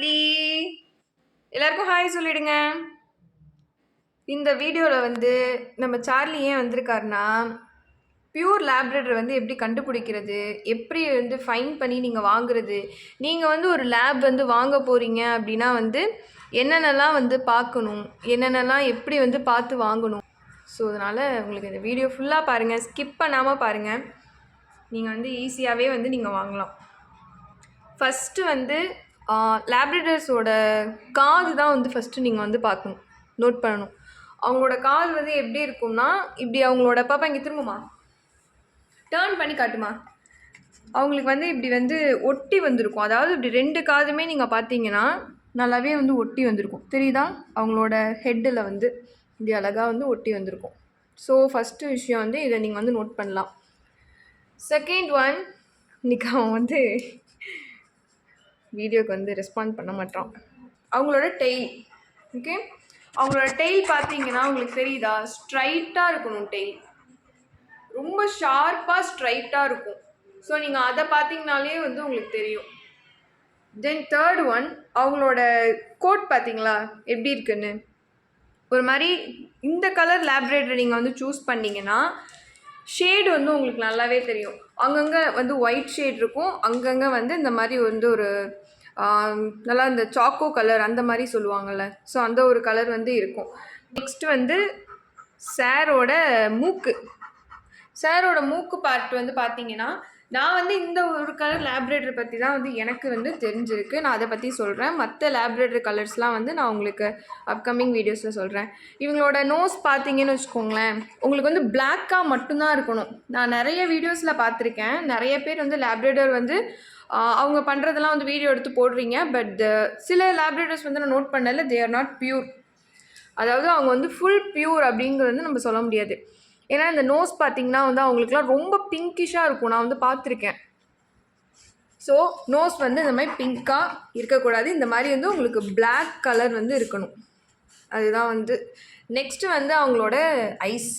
இட்லி எல்லாருக்கும் ஹாய் சொல்லிடுங்க. இந்த வீடியோவில் வந்து நம்ம சார்லி ஏன் வந்திருக்காருன்னா பியூர் லேப்ரேட்டரை வந்து எப்படி கண்டுபிடிக்கிறது எப்படி வந்து ஃபைன் பண்ணி நீங்கள் வாங்குறது நீங்கள் வந்து ஒரு லேப் வந்து வாங்க போகிறீங்க அப்படின்னா வந்து என்னென்னலாம் வந்து பார்க்கணும் என்னென்னலாம் எப்படி வந்து பார்த்து வாங்கணும். ஸோ அதனால் உங்களுக்கு இந்த வீடியோ ஃபுல்லாக பாருங்கள் ஸ்கிப் பண்ணாமல் பாருங்கள் நீங்கள் வந்து ஈஸியாகவே வந்து நீங்கள் வாங்கலாம். ஃபஸ்ட்டு வந்து லேப்ரேட்டர்ஸோட காது தான் வந்து ஃபஸ்ட்டு நீங்கள் வந்து பார்க்கணும். நோட் பண்ணணும். அவங்களோட காது வந்து எப்படி இருக்கும்னா இப்படி அவங்களோட பாப்பா இங்கே திரும்புமா டேர்ன் பண்ணி காட்டுமா அவங்களுக்கு வந்து இப்படி வந்து ஒட்டி வந்திருக்கும். அதாவது இப்படி ரெண்டு காதுமே நீங்கள் பார்த்தீங்கன்னா நல்லாவே வந்து ஒட்டி வந்திருக்கும். தெரியுதா? அவங்களோட ஹெட்டில் வந்து இப்படி அழகாக வந்து ஒட்டி வந்திருக்கும். ஸோ ஃபஸ்ட்டு விஷயம் வந்து இதை நீங்கள் வந்து நோட் பண்ணலாம். செகண்ட் ஒன் இன்றைக்கி அவன் வந்து வீடியோக்கு வந்து ரெஸ்பாண்ட் பண்ண மாட்டான் அவங்களோட டெய்ல் ஓகே அவங்களோட டெய்ல் பார்த்தீங்கன்னா உங்களுக்கு தெரியுதா? ஸ்ட்ரைட்டாக இருக்கணும் டெய்ல் ரொம்ப ஷார்ப்பாக ஸ்ட்ரைட்டாக இருக்கும். ஸோ நீங்கள் அதை பார்த்தீங்கனாலே வந்து உங்களுக்கு தெரியும். தென் தேர்ட் ஒன் அவங்களோட கோட் பார்த்தீங்களா? எப்படி இருக்குன்னு? ஒரு மாதிரி இந்த கலர் லேப்ரேட்டர் நீங்கள் வந்து சூஸ் பண்ணிங்கன்னா ஷேடு வந்து உங்களுக்கு நல்லாவே தெரியும். அங்கங்கே வந்து ஒயிட் ஷேட் இருக்கும். அங்கங்கே வந்து இந்த மாதிரி வந்து ஒரு நல்லா இந்த சாக்கோ கலர் அந்த மாதிரி சொல்லுவாங்கள்ல ஸோ அந்த ஒரு கலர் வந்து இருக்கும். நெக்ஸ்ட் வந்து சாரோட மூக்கு. சாரோட மூக்கு பார்ட் வந்து பார்த்தீங்கன்னா நான் வந்து இந்த ஒரு கலர் லேப்ரேட்டரி பற்றி தான் வந்து எனக்கு வந்து தெரிஞ்சிருக்கு. நான் அதை பற்றி சொல்கிறேன் மற்ற லேப்ரேட்டர் கலர்ஸ்லாம் வந்து நான் உங்களுக்கு அப்கமிங் வீடியோஸில் சொல்கிறேன் இவங்களோட நோஸ் பார்த்தீங்கன்னு வச்சுக்கோங்களேன் உங்களுக்கு வந்து பிளாக்காக மட்டும்தான் இருக்கணும். நான் நிறைய வீடியோஸில் பார்த்துருக்கேன். நிறைய பேர் வந்து லேப்ரேட்டர் வந்து அவங்க பண்ணுறதெல்லாம் வந்து வீடியோ எடுத்து போடுறீங்க. பட் சில லேப்ரேட்டர்ஸ் வந்து நான் நோட் பண்ணல தே ஆர் நாட் பியூர் அதாவது அவங்க வந்து ஃபுல் பியூர் அப்படிங்கிறது வந்து நம்ம சொல்ல முடியாது. ஏன்னா இந்த நோஸ் பார்த்தீங்கன்னா வந்து அவங்களுக்குலாம் ரொம்ப பிங்கிஷாக இருக்கும். நான் வந்து பார்த்துருக்கேன் ஸோ நோஸ் வந்து இந்த மாதிரி பிங்க்காக இருக்கக்கூடாது. இந்த மாதிரி வந்து உங்களுக்கு பிளாக் கலர் வந்து இருக்கணும். அதுதான் வந்து. நெக்ஸ்ட்டு வந்து அவங்களோட ஐஸ்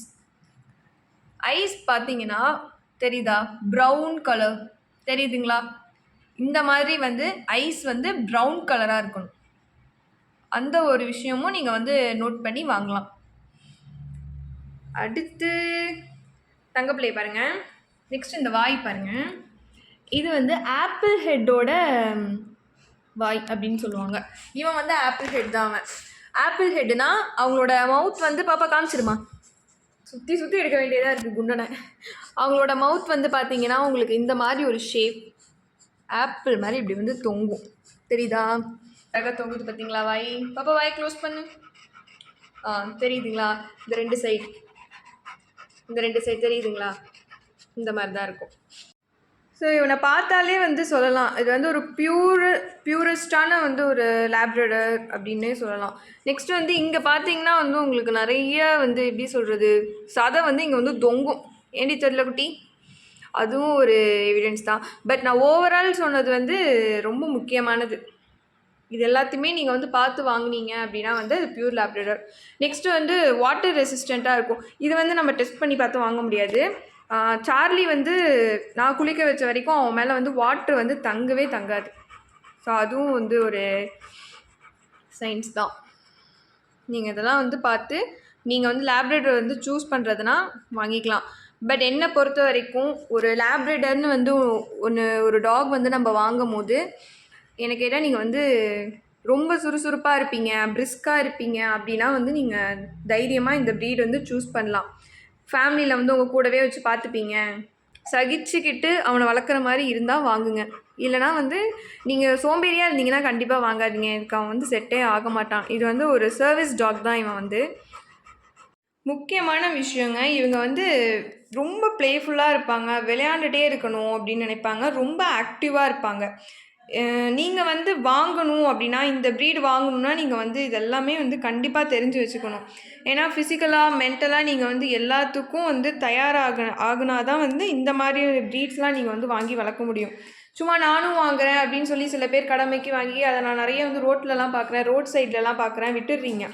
ஐஸ் பார்த்தீங்கன்னா தெரியுதா? ப்ரௌன் கலர் தெரியுதுங்களா? இந்த மாதிரி வந்து ஐஸ் வந்து ப்ரௌன் கலராக இருக்கணும். அந்த ஒரு விஷயமும் நீங்கள் வந்து நோட் பண்ணி வாங்கலாம். அடுத்து தங்கப்பிள்ளையை பாருங்க. நெக்ஸ்ட் இந்த வாய் பாருங்க. இது வந்து ஆப்பிள் ஹெட்டோட வாய் அப்படின்னு சொல்லுவாங்க. இவன் வந்து ஆப்பிள் ஹெட் தான் அவன். ஆப்பிள் ஹெட்னா அவங்களோட மவுத் வந்து பாப்பா காமிச்சிருமா? சுற்றி சுற்றி எடுக்க வேண்டியதாக இருக்குது குண்டனை. அவங்களோட மவுத் வந்து பார்த்தீங்கன்னா உங்களுக்கு இந்த மாதிரி ஒரு ஷேப் ஆப்பிள் மாதிரி இப்படி வந்து தொங்கும். தெரியுதா? அழகாக தொங்குது பார்த்தீங்களா வாய்? பாப்பா வாய் க்ளோஸ் பண்ணு. ஆ தெரியுதுங்களா? இந்த ரெண்டு சைடு இந்த ரெண்டு சைடு தெரியுதுங்களா? இந்த மாதிரி தான் இருக்கும். ஸோ இவனை பார்த்தாலே வந்து சொல்லலாம். இது வந்து ஒரு பியூர் பியூரஸ்டான வந்து ஒரு லேப்ரடர் அப்படின்னே சொல்லலாம். நெக்ஸ்ட் வந்து இங்கே பார்த்தீங்கன்னா வந்து உங்களுக்கு நிறைய வந்து எப்படி சொல்கிறது சதை வந்து இங்கே வந்து தொங்கும். ஏண்டி தெரியல குட்டி? அதுவும் ஒரு எவிடன்ஸ் தான். பட் நான் ஓவரால் சொன்னது வந்து ரொம்ப முக்கியமானது. இது எல்லாத்தையுமே நீங்கள் வந்து பார்த்து வாங்குனீங்க அப்படின்னா வந்து அது பியூர் லேப்ரடர் நெக்ஸ்ட்டு வந்து வாட்டர் ரெசிஸ்டண்ட்டாக இருக்கும். இது வந்து நம்ம டெஸ்ட் பண்ணி பார்த்து வாங்க முடியாது. சார்லி வந்து நான் குளிக்க வச்ச வரைக்கும் அவன் மேலே வந்து வாட்ரு வந்து தங்கவே தங்காது. ஸோ அதுவும் வந்து ஒரு சயின்ஸ் தான். நீங்கள் இதெல்லாம் வந்து பார்த்து நீங்கள் வந்து லேப்ரேட்டர் வந்து சூஸ் பண்ணுறதுனா வாங்கிக்கலாம். பட் என்னை பொறுத்த வரைக்கும் ஒரு லேப்ரேட்டர்னு வந்து ஒன்று ஒரு டாக் வந்து நம்ம வாங்கும் போது என்னை கேட்டால் நீங்கள் வந்து ரொம்ப சுறுசுறுப்பாக இருப்பீங்க பிரிஸ்காக இருப்பீங்க அப்படின்னா வந்து நீங்கள் தைரியமாக இந்த ப்ரீட் வந்து சூஸ் பண்ணலாம். ஃபேமிலியில் வந்து உங்கள் கூடவே வச்சு பார்த்துப்பீங்க. சகிச்சுக்கிட்டு அவனை வளர்க்குற மாதிரி இருந்தால் வாங்குங்க. இல்லைனா வந்து நீங்கள் சோம்பேறியாக இருந்தீங்கன்னா கண்டிப்பாக வாங்காதீங்க. இதுக்கு அவன் வந்து செட்டே ஆக மாட்டான். இது வந்து ஒரு சர்வீஸ் டாக் தான் இவன் வந்து. முக்கியமான விஷயங்க இவங்க வந்து ரொம்ப ப்ளேஃபுல்லாக இருப்பாங்க விளையாண்டுட்டே இருக்கணும் அப்படின்னு நினைப்பாங்க ரொம்ப ஆக்டிவாக இருப்பாங்க. நீங்கள் வந்து வாங்கணும் அப்படின்னா இந்த ப்ரீடு வாங்கணும்னா நீங்கள் வந்து இதெல்லாமே வந்து கண்டிப்பாக தெரிஞ்சு வச்சுக்கணும். ஏன்னா ஃபிசிக்கலாக மென்டலாக நீங்கள் வந்து எல்லாத்துக்கும் வந்து தயாராக ஆகுனா தான் வந்து இந்த மாதிரி ப்ரீட்ஸ்லாம் நீங்கள் வந்து வாங்கி வளர்க்க முடியும். சும்மா நானும் வாங்குறேன் அப்படின்னு சொல்லி சில பேர் கடமைக்கு வாங்கி அதை நான் நிறைய வந்து ரோட்லலாம் பார்க்குறேன் ரோட் சைட்லலாம் பார்க்குறேன் விட்டுடுறீங்க.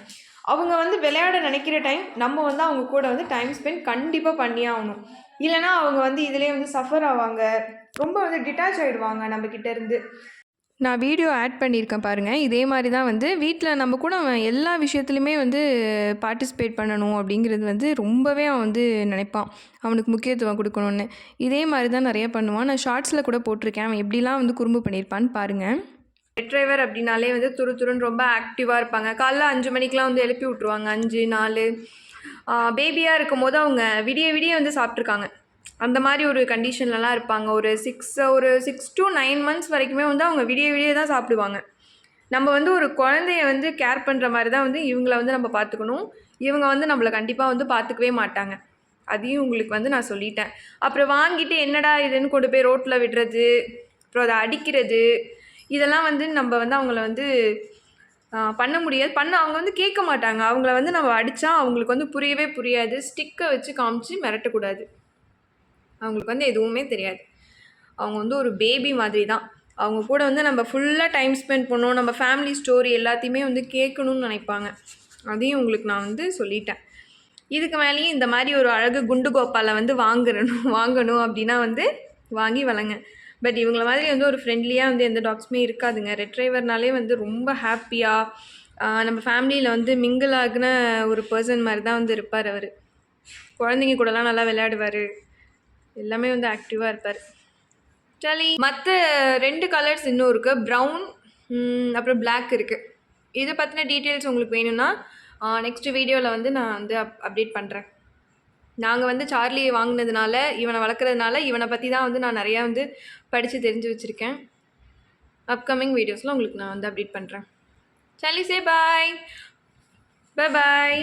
அவங்க வந்து விளையாட நினைக்கிற டைம் நம்ம வந்து அவங்க கூட வந்து டைம் ஸ்பெண்ட் கண்டிப்பாக பண்ணியே ஆகணும். இல்லைனா அவங்க வந்து இதிலே வந்து சஃபர் ஆவாங்க. ரொம்ப வந்து டிட்டாச் ஆகிடுவாங்க நம்ம இருந்து. நான் வீடியோ ஆட் பண்ணியிருக்கேன் பாருங்கள் இதே மாதிரி தான் வந்து வீட்டில் நம்ம கூட அவன் எல்லா விஷயத்துலையுமே வந்து பார்ட்டிசிபேட் பண்ணணும் அப்படிங்கிறது வந்து ரொம்பவே அவன் வந்து நினைப்பான். அவனுக்கு முக்கியத்துவம் கொடுக்கணுன்னு இதே மாதிரி தான் நிறைய பண்ணுவான். நான் ஷார்ட்ஸில் கூட போட்டிருக்கேன். அவன் எப்படிலாம் வந்து குறும்பு பண்ணியிருப்பான்னு பாருங்கள் டிரைவர் அப்படின்னாலே வந்து துரு துருன்னு ரொம்ப ஆக்டிவாக இருப்பாங்க. காலைல அஞ்சு மணிக்கெலாம் வந்து எழுப்பி விட்ருவாங்க அஞ்சு நாலு. பேபியாக இருக்கும் போது அவங்க விடிய விடிய வந்து சாப்பிட்ருக்காங்க அந்த மாதிரி ஒரு கண்டிஷன்லலாம் இருப்பாங்க. ஒரு சிக்ஸ் ஒரு சிக்ஸ் டு நைன் மந்த்ஸ் வரைக்குமே வந்து அவங்க விடிய விடிய தான் சாப்பிடுவாங்க. நம்ம வந்து ஒரு குழந்தைய வந்து கேர் பண்ணுற மாதிரி தான் வந்து இவங்கள வந்து நம்ம பார்த்துக்கணும். இவங்க வந்து நம்மளை கண்டிப்பாக வந்து பார்த்துக்கவே மாட்டாங்க. அதையும் உங்களுக்கு வந்து நான் சொல்லிட்டேன். அப்புறம் வாங்கிட்டு என்னடா இதுன்னு கொண்டு போய் ரோட்டில் விடுறது அப்புறம் அதை அடிக்கிறது இதெல்லாம் வந்து நம்ம வந்து அவங்கள வந்து பண்ண முடியாது. பண்ண அவங்க வந்து கேட்க மாட்டாங்க. அவங்கள வந்து நம்ம அடித்தா அவங்களுக்கு வந்து புரியவே புரியாது. ஸ்டிக்கை வச்சு காமிச்சு மிரட்டக்கூடாது. அவங்களுக்கு வந்து எதுவுமே தெரியாது. அவங்க வந்து ஒரு பேபி மாதிரி தான் அவங்க கூட வந்து நம்ம ஃபுல்லாக டைம் ஸ்பெண்ட் பண்ணணும் நம்ம ஃபேமிலி ஸ்டோரி எல்லாத்தையுமே வந்து கேட்கணும்னு நினைப்பாங்க. அதையும் உங்களுக்கு நான் வந்து சொல்லிட்டேன். இதுக்கு மேலேயும் இந்த மாதிரி ஒரு அழகு குண்டு கோப்பாலை வந்து வாங்குறணும் வாங்கணும் அப்படின்னா வந்து வாங்கி வளங்க. பட் இவங்கள மாதிரி வந்து ஒரு ஃப்ரெண்ட்லியாக வந்து எந்த டாக்ஸுமே இருக்காதுங்க. ரெட்ரைவர்னாலே வந்து ரொம்ப ஹாப்பியாக நம்ம ஃபேமிலியில் வந்து மிங்கிள் ஆகின ஒரு பர்சன் மாதிரி தான் வந்து இருப்பார் அவர். குழந்தைங்க கூடலாம் நல்லா விளையாடுவார். எல்லாமே வந்து ஆக்டிவாக இருப்பார். சளி மற்ற ரெண்டு கலர்ஸ் இன்னும் இருக்குது ப்ரௌன் அப்புறம் பிளாக் இருக்குது இதை பற்றின டீட்டெயில்ஸ் உங்களுக்கு வேணும்னா நெக்ஸ்ட் வீடியோவில் வந்து நான் வந்து அப் அப்டேட் பண்ணுறேன் நாங்கள் வந்து சார்லியை வாங்கினதுனால இவனை வளர்க்குறதுனால இவனை பற்றி தான் வந்து நான் நிறையா வந்து படித்து தெரிஞ்சு வச்சுருக்கேன். அப்கமிங் வீடியோஸில் உங்களுக்கு நான் வந்து அப்டேட் பண்ணுறேன் சலி சே பாய் பை பாய்